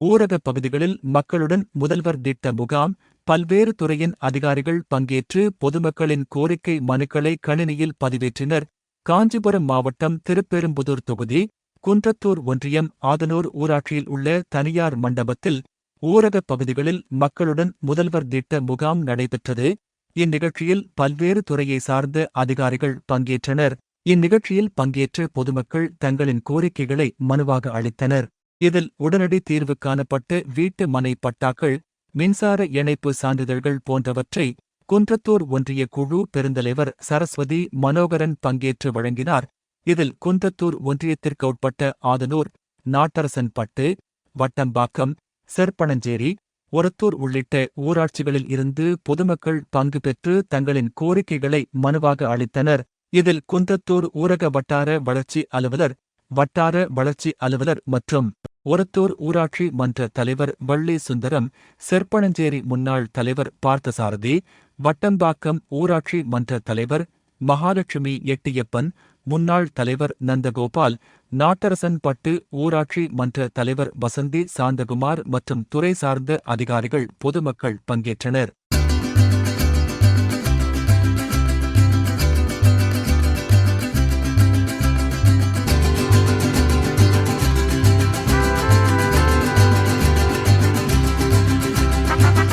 ஊரகப் பகுதிகளில் மக்களுடன் முதல்வர் திட்ட முகாம் பல்வேறு துறையின் அதிகாரிகள் பங்கேற்று பொதுமக்களின் கோரிக்கை மனுக்களை கணினியில் பதிவேற்றினர். காஞ்சிபுரம் மாவட்டம் திருப்பெரும்புதூர் தொகுதி குன்றத்தூர் ஒன்றியம் ஆதனூர் ஊராட்சியில் உள்ள தனியார் மண்டபத்தில் ஊரகப் பகுதிகளில் மக்களுடன் முதல்வர் திட்ட முகாம் நடைபெற்றது. இந்நிகழ்ச்சியில் பல்வேறு துறையை சார்ந்த அதிகாரிகள் பங்கேற்றனர். இந்நிகழ்ச்சியில் பங்கேற்ற பொதுமக்கள் தங்களின் கோரிக்கைகளை மனுவாக அளித்தனர். இதில் உடனடி தீர்வு காணப்பட்டு வீட்டு மனை பட்டாக்கள் மின்சார இணைப்பு சான்றிதழ்கள் போன்றவற்றை குன்றத்தூர் ஒன்றிய குழு பெருந்தலைவர் சரஸ்வதி மனோகரன் பங்கேற்று வழங்கினார். இதில் குன்றத்தூர் ஒன்றியத்திற்கு உட்பட்ட ஆதனூர் நாட்டரசன்பட்டு வட்டம்பாக்கம் செர்பனஞ்சேரி ஒரத்தூர் உள்ளிட்ட ஊராட்சிகளில் இருந்து பொதுமக்கள் பங்கு பெற்று தங்களின் கோரிக்கைகளை மனுவாக அளித்தனர். இதில் குந்தத்தூர் ஊரக வட்டார வளர்ச்சி அலுவலர் வட்டார வளர்ச்சி அலுவலர் மற்றும் ஒரத்தூர் ஊராட்சி மன்ற தலைவர் வள்ளி சுந்தரம் செற்பனஞ்சேரி முன்னாள் தலைவர் பார்த்தசாரதி வட்டம்பாக்கம் ஊராட்சி மன்ற தலைவர் மகாலட்சுமி எட்டியப்பன் முன்னாள் தலைவர் நந்தகோபால் நாட்டரசன்பட்டு ஊராட்சி மன்ற தலைவர் வசந்தி சாந்தகுமார் மற்றும் துறை சார்ந்த அதிகாரிகள் பொதுமக்கள் பங்கேற்றனர்.